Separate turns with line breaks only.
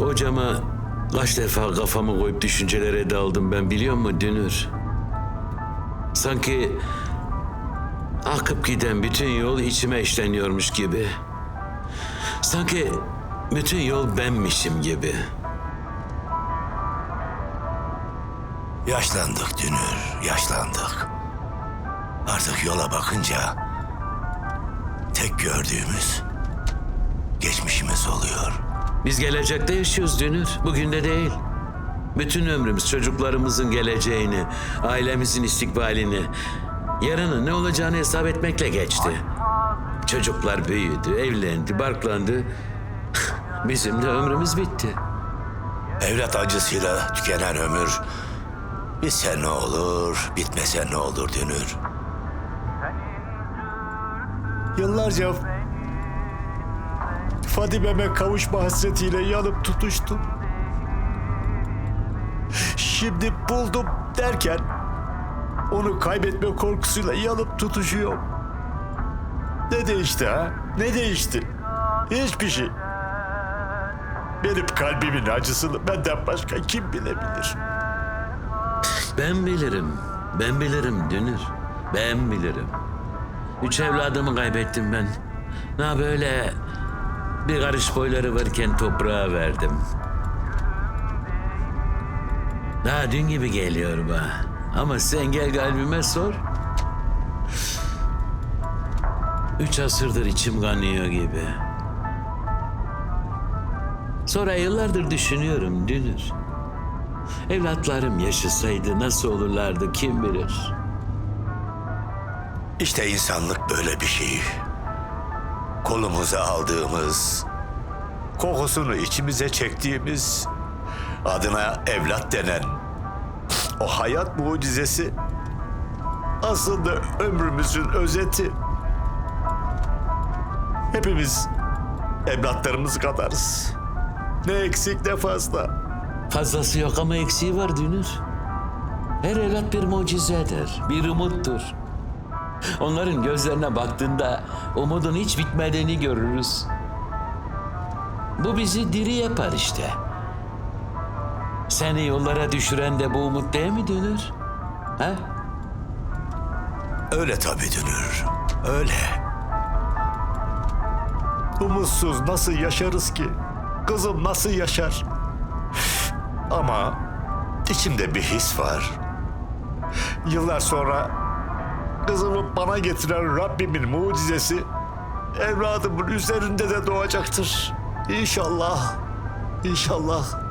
Hocama kaç defa kafamı koyup düşüncelere daldım ben biliyor musun Dünür? Sanki akıp giden bütün yol içime işleniyormuş gibi. Sanki bütün yol benmişim gibi.
Yaşlandık Dünür, yaşlandık. Artık yola bakınca tek gördüğümüz geçmişimiz oluyor.
Biz gelecekte yaşıyoruz Dünür, bugün de değil. Bütün ömrümüz çocuklarımızın geleceğini, ailemizin istikbalini, yarının ne olacağını hesap etmekle geçti. Çocuklar büyüdü, evlendi, barklandı. Bizim de ömrümüz bitti.
Evlat acısıyla tükenen ömür bitse ne olur, bitmese ne olur Dünür. Yıllarca Fadime'me kavuşma hasretiyle yanıp tutuştum. Şimdi buldum derken onu kaybetme korkusuyla yanıp tutuşuyorum. Ne değişti ha? Ne değişti? Hiçbir şey. Benim kalbimin acısını benden başka kim bilebilir?
Ben bilirim, ben bilirim Dünür. Ben bilirim. Üç evladımı kaybettim ben. Na böyle bir karış boyları varken toprağa verdim. Daha dün gibi geliyor bana. Ama sen gel kalbime sor. Üç asırdır içim kanıyor gibi. Sonra yıllardır düşünüyorum Dünür. Evlatlarım yaşasaydı nasıl olurlardı kim bilir.
İşte insanlık böyle bir şey. Kolumuza aldığımız, kokusunu içimize çektiğimiz, adına evlat denen o hayat mucizesi aslında ömrümüzün özeti. Hepimiz evlatlarımız kadarız. Ne eksik ne fazla.
Fazlası yok ama eksiği var Dünür. Her evlat bir mucizedir, bir umuttur. Onların gözlerine baktığında umudun hiç bitmediğini görürüz. Bu bizi diri yapar işte. Seni yollara düşüren de bu umut değil mi Dünür? Ha?
Öyle tabii dönür. Öyle. Umutsuz nasıl yaşarız ki? Kızım nasıl yaşar? Ama içimde bir his var. Yıllar sonra kızımı bana getiren Rabbimin mucizesi evladımın üzerinde de doğacaktır. İnşallah. İnşallah.